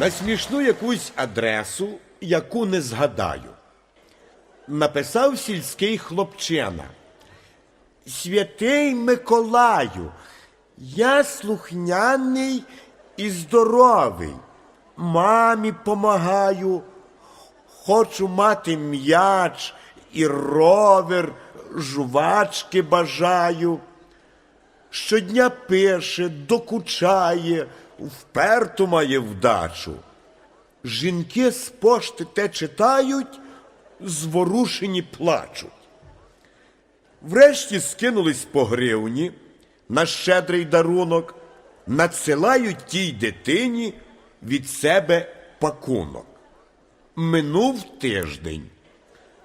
на смішну якусь адресу, яку не згадаю. Написав сільський хлопчина. Святий Миколаю, я слухняний і здоровий. Мамі помагаю, хочу мати м'яч і ровер, жувачки бажаю. Щодня пише, докучає, вперту має вдачу. Жінки з пошти те читають, зворушені плачуть. Врешті скинулись по гривні на щедрий дарунок, надсилають тій дитині від себе пакунок. Минув тиждень.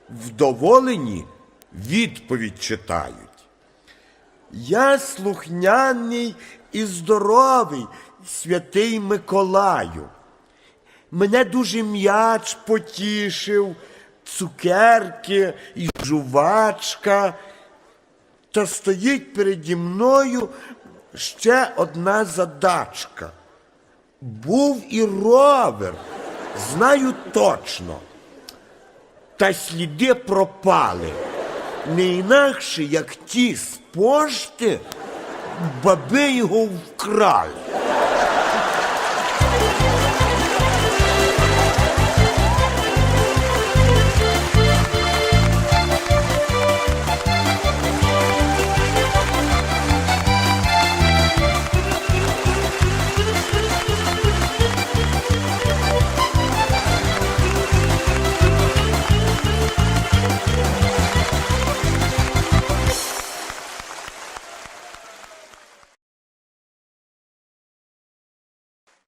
Вдоволені відповідь читають. Я слухняний і здоровий, святий Миколаю. Мене дуже м'яч потішив, цукерки і жувачка. Та стоїть переді мною ще одна задачка. Був і ровер, знаю точно. Та сліди пропали. Не інакше, як ті з пошти, баби його вкрали.